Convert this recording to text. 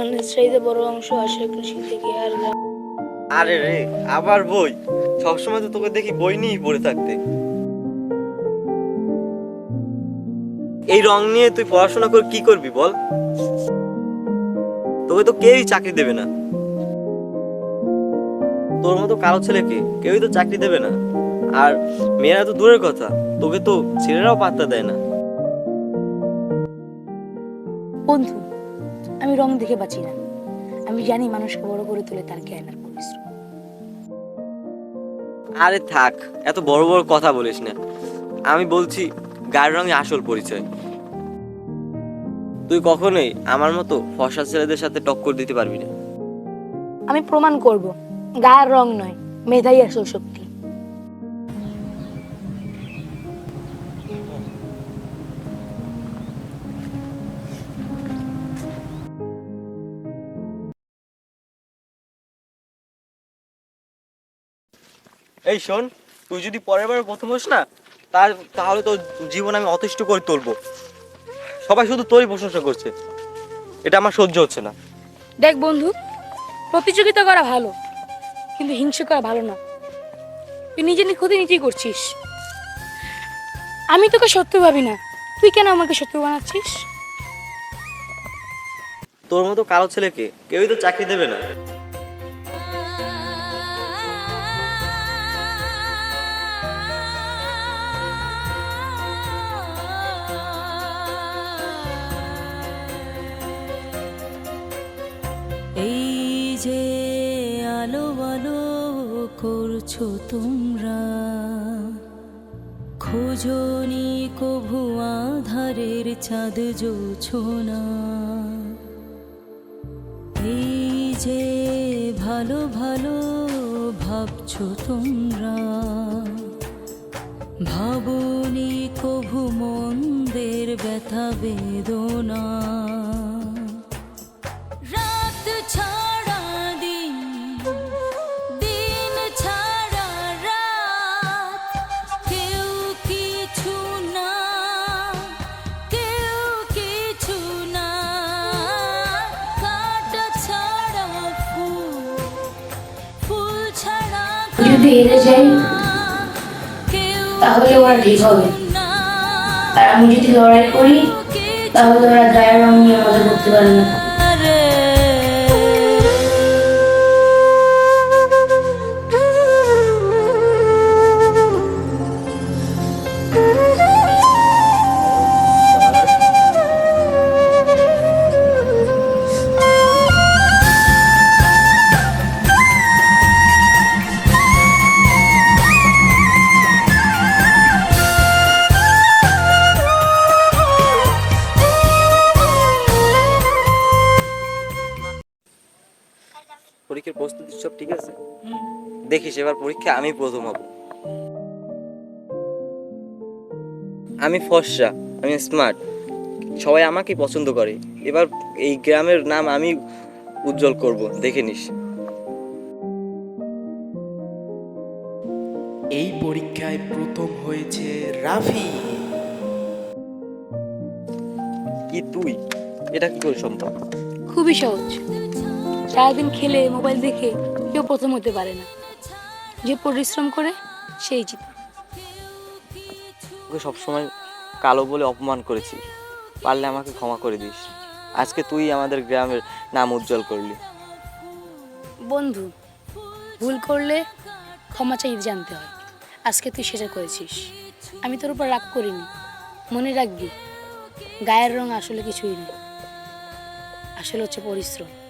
অন্যের চাইতে বড় অংশ আসে কৃষি থেকে আর আরে রে আবার বই? সবসময় তো তোকে দেখি বই নিয়েই পড়ে থাকতে। এই রং নিয়ে তুই পড়াশোনা করে কি করবি বল? তোকে তো কেউই চাকরি দেবে না। তোর মতো কারও ছেলেকে কেউই তো চাকরি দেবে না। আর মেয়েরা তো দূরের কথা তোকে তো ছেলেরাও পাত্তা দেয় না। বন্ধু আমি রং দেখে বাঁচি না। আমি জানি মানুষকে বড় করে তোলে তার জ্ঞান আর পরিশ্রম। আরে থাক এত বড় বড় কথা বলিস না। আমি বলছি গায়ের রঙে আসল পরিচয়। তুই কখনোই আমার মতো ফসা ছেলেদের সাথে টক্কর দিতে পারবি না। আমি প্রমাণ করব গায়ের রং নয় মেধাই আসল শক্তি। এই শোন তুই যদি পরের বার প্রথম হোস না তার তাহলে তোর জীবন আমি অতিষ্ঠ করে তুলবো। সবাই শুধু তোরই প্রশংসা করছে। এটা আমার সহ্য হচ্ছে না। দেখ বন্ধু প্রতিযোগিতা করা ভালো কিন্তু হিংসা করা ভালো না। তুই নিজে ক্ষতি নিজেই করছিস। আমি তোকে শত্রু ভাবি না। তুই কেন আমাকে শত্রু বানাচ্ছিস? তোর মতো কালো ছেলেকে কেউই তো চাকরি দেবে না। করছ তোমরা? খোঁজনি কভু আধারের চাঁদ জোছো না এই যে ভালো ভালো ভাবছ তোমরা ভাবনি কভু মন্দের ব্যথা বেদনা। রাত ছাড়া যদি হেরে যাই, তাহলে ওরা ঠিক হবে। আর আমি যদি লড়াই করি, তাহলে ওরা গায়ের রং নিয়ে মজা করতে পারে না প্রস্তুতি সব ঠিক আছে? দেখিস এবার পরীক্ষা আমি প্রথম হব। আমি ফর্সা আমি স্মার্ট সবাই আমাকে পছন্দ করে। এবার এই গ্রামের নাম আমি উজ্জ্বল করব দেখে নিস। এই পরীক্ষায় প্রথম হয়েছে রাফি। কি তুই? এটা কি করে সম্ভব? খুবই সহজ। সারাদিন খেলে মোবাইল দেখে কেউ প্রথম হতে পারে না। যে পরিশ্রম করে সেই জিতে। ওকে সবসময় কালো বলে অপমান করেছি। পারলে আমাকে ক্ষমা করে দিস। আজকে তুই আমাদের গ্রামের নাম উজ্জ্বল করলি। বন্ধু ভুল করলে ক্ষমা চাইতে জানতে হয়। আজকে তুই সেটা করেছিস। আমি তোর উপর রাগ করিনি। মনে রাখবি গায়ের রং আসলে কিছুই নেই আসলে হচ্ছে পরিশ্রম।